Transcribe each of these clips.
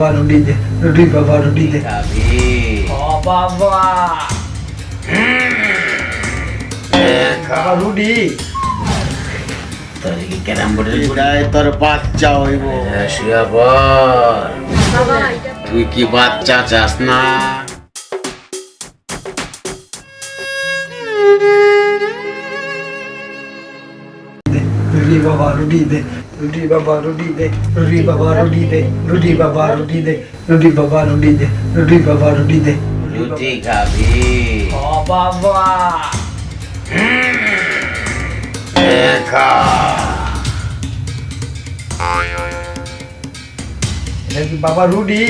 বাবা রুটি দে রুটি বাবা রুটি দে। বাবা বাবা রুটি। তোর কি ক্যারাম বোর্ডের এটাই তোর বাচ্চা হইব। শুয়া পর বাবা এটা তুই কি বাচ্চা চাস না? রুটি বাবা রুটি দে রুটি বাবা রুটি দে রুটি বাবা রুটি দে রুটি বাবা রুটি দে রুটি বাবা রুটি দে রুটি বাবা রুটি দে রুটি খাবি ও বাবা খা এটা কি বাবা রুটি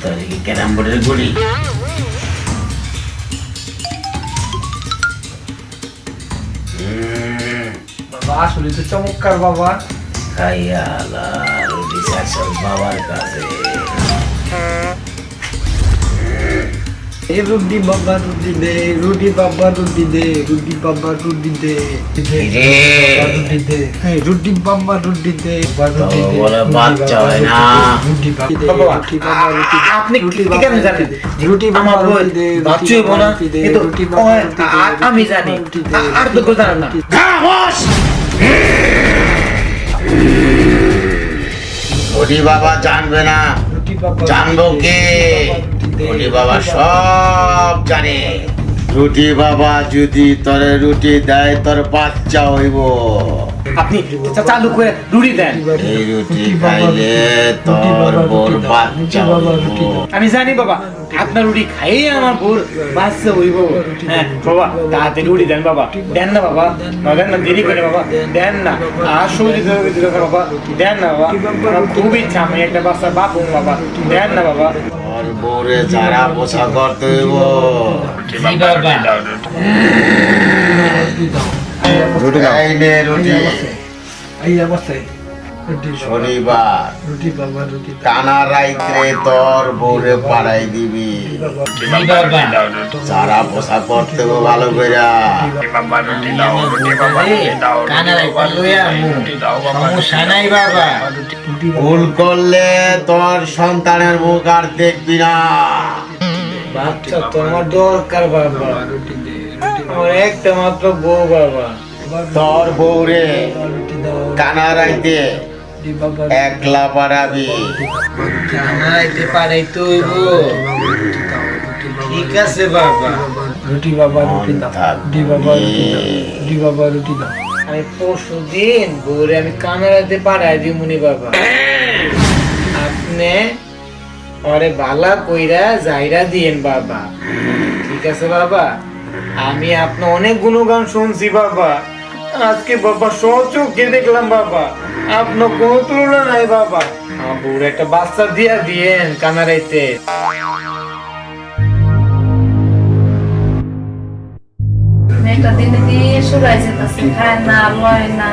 তোর কি ক্যারাম বোর্ডের গুড়ি আসলে তো চমৎকার বাবা। খাইয়া বাবার কাছে। এই দে দে দে। দে দে বাচ্চা হয় না। আপনি কি- কেন জানেন? রুটি রুটি দে, হইব না। আমি জানি। আর তো জানেন না। হরি বাবা জানবে না। জানব কে? বাবা বাবা সব জানে। রুটি বাবা যদি তোরে রুটি দেয়, তোর বাচ্চা হইব। আপনি চালু করে রুটি দেন। এই রুটি খাইলে তোর বোর বাচ্চা বাবা। আমি জানি বাবা আপনার রুটি খাইয়ে আমার বোর বাচ্চা হইব। হ্যাঁ বাবা তাড়াতাড়ি রুটি দেন বাবা। দেন না বাবা না দেন না দেরি করে বাবা। দেন না তরকারি বাবা। দেন না বাবা আমার খুব ইচ্ছা আমি একটা বাচ্চার বাপ বাবা। দেন না বাবা। বোরে যারা পোষা করতে হইব। রুটি এই নে রুটি। অবস্থায় রুটি শনিবার। রুটি বাবা রুটি কানা রাইতে তোর বউরে পাড়াই দিবি। পোষা করতে ভালো বাবা ভুল করলে তোর সন্তানের মুখ আর দেখবি না। বাচ্চা তো আমার দরকার বাবা রুটি। আমার একটা মাত্র বউ বাবা। তোর বউরে কানা রাইতে একলা পাড়াবি কানারাইতে পারাই তো হইব। ঠিক আছে বাবা। রুটি বাবা রুটি দাও। রুটি বাবা রুটি দাও। রুটি বাবা রুটি দাও। আমি পরশু দিন বউরে আমি কানাড়াতে পাঠাই দিই মুনি বাবা। আপনি ওরে বালা কইরা যাইরা দিয়েন বাবা। ঠিক আছে বাবা? আমি আপনার অনেক গুণগান শুনছি বাবা। আজকে বাবা সচোখে দেখলাম বাবা। আপনার কোনো তুলনা নাই বাবা। আমার একটা বাচ্চা দিয়া দিয়েন কানারাইতে দিনে দিয়ে খায় না লয় না।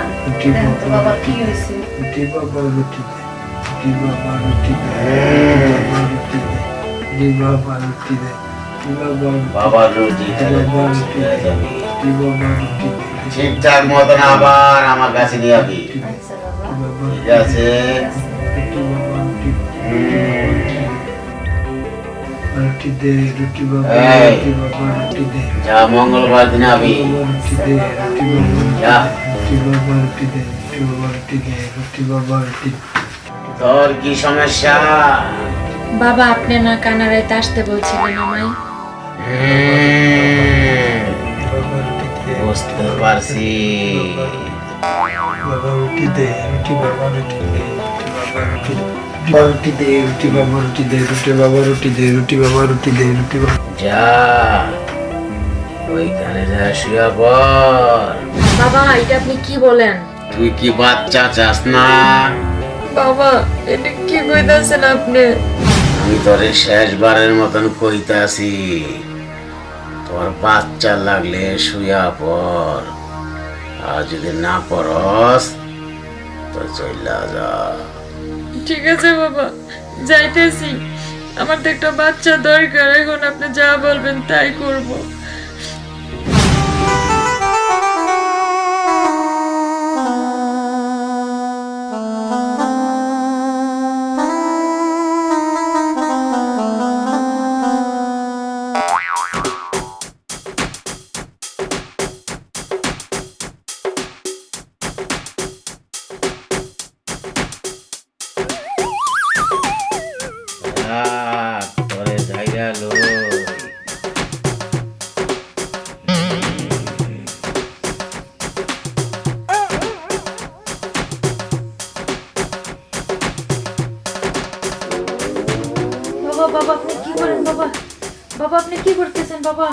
তো বাবা কি হয়েছে। রুটি বাবা রুটি বাবা রুটি বাবা রুটি দে। রুটি বাবা রুটি দে। বাবার ঠিকঠাক মতন আবার আমার কাছে নিয়ে ঠিক আছে? যা মঙ্গলবার দিন আবি। তোর কি সমস্যা? বাবা আপনি না কানাড়াইতে আসতে বলছিলেন আমায়। বাবা রুটি দে রুটি বাবা রুটি দে রুটি দে রুটি বাবা রুটি দে রুটি বাবা রুটি দে রুটি বাবা রুটি দে রুটি বাবা যা ওইখানে যা শুয়া পর বাবা এটা আপনি কি বলেন? তুই কি বাচ্চা চাস না? বাবা এটা কি কইতাছেন আপনি? আমি তোরে শেষবারের মতন কইতাছি তোর বাচ্চা লাগলে শুয়া পর আর যদি না পরস তো চইলা যা। ঠিক আছে বাবা, যাইতেছি। আমার তো একটা বাচ্চা দরকার, এখন আপনি যা বলবেন তাই করব। বাপ জায়গা লো বাবা আপনি কি করেন বাবা? বাবা আপনি কি করতেছেন বাবা?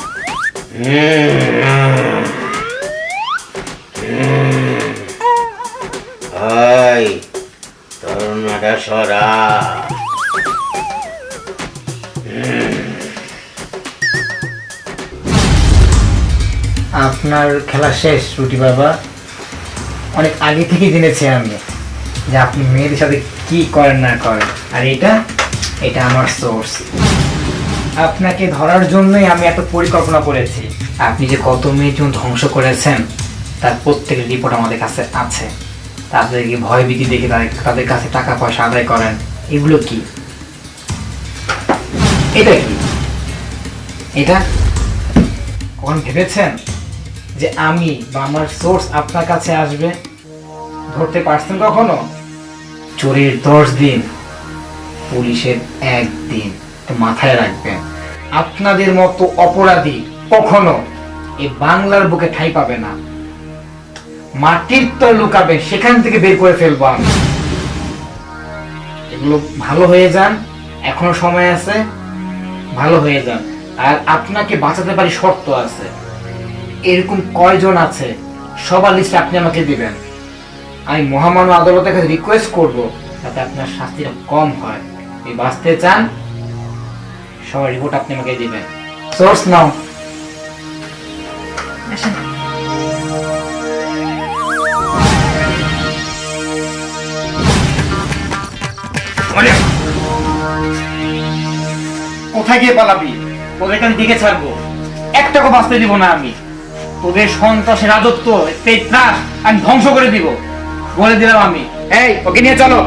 Ay, tornarás orar. আপনার খেলা শেষ, রুটি বাবা। অনেক আগে থেকে জেনেছি আমি যে আপনি মেয়েদের সাথে কি করেন, না করেন। আর এটা এটা আমার সোর্স আপনাকে ধরার জন্যই আমি এত পরিকল্পনা করেছি। আপনি যে কত মেয়ের জন্য ধ্বংস করেছেন, তার প্রত্যেকের রিপোর্ট আমাদের কাছে আছে। তাদেরকে ভয় ভীতি দেখে তাদের তাদের কাছে টাকা পয়সা আদায় করেন। এগুলো কি? এটা কি? এটা কখন ভেবেছেন? যে আমি বা আমার সোর্স আপনার কাছে আসবে, ধরতে পারছেন কখনো? চোরের দশ দিন, পুলিশের একদিন তো মাথায় রাখবেন। আপনাদের মতো অপরাধী কখনো এই বাংলার বুকে ঠাই পাবে না। মাটির তল লুকাবে, সেখান থেকে বের করে ফেলব আমি। এগুলো ভালো হয়ে যান, এখনও সময় আছে, ভালো হয়ে যান। আর আপনাকে বাঁচাতে পারি শর্ত আছে। এরকম কয়জন আছে সবার লিস্ট আপনি আমাকে দিবেন। আমি মহামান্য আদালতের কাছে রিকোয়েস্ট করব যাতে আপনার শাস্তিটা কম হয়। যদি বাঁচতে চান সবার রিপোর্ট আপনি আমাকে দিবেন। সোর্স নাও। কোথায় গিয়ে পালাবি? তোদেরকে আমি দিকে ছাড়বো। একটাকে বাঁচতে দিব না আমি। তোদের সন্ত্রাসের রাজত্ব এই ত্রাস আমি ধ্বংস করে দিব। বলে দিলাম আমি। এই, ওকে নিয়ে চলো।